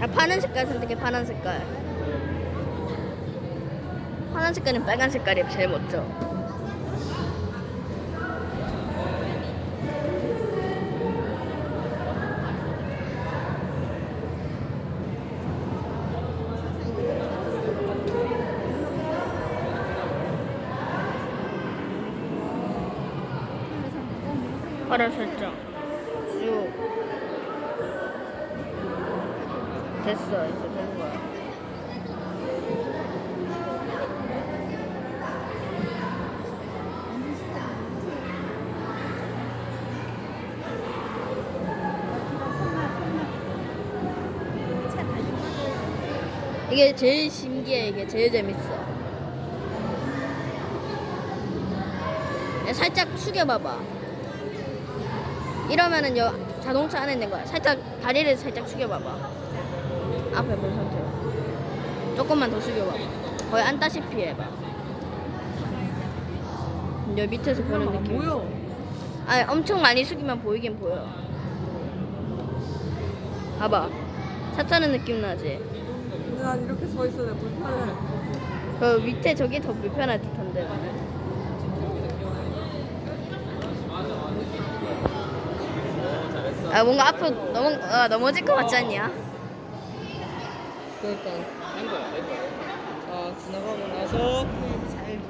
야, 파란 색깔 선택해, 파란 색깔. 파란 색깔은 빨간 색깔이 제일 멋져. 파란 설정. 쭉. 됐어, 이제 된 거야. 이게 제일 신기해, 이게 제일 재밌어. 야, 살짝 숙여봐봐. 이러면은 여 자동차 안에 있는 거야. 살짝 다리를 살짝 숙여봐봐. 앞에 본 상태로. 조금만 더 숙여봐봐. 거의 앉다시피 해봐. 여기 밑에서 보는 느낌. 뭐야? 아니 엄청 많이 숙이면 보이긴 보여. 봐봐. 차 타는 느낌 나지? 근데 난 이렇게 서 있어야 돼. 불편해. 그 밑에 저기 더 불편할 듯한데 나는. 아 뭔가 앞으로 넘어 아, 넘어질 것 같지 않냐? 그러니까. 자, 지나가고 나서 잘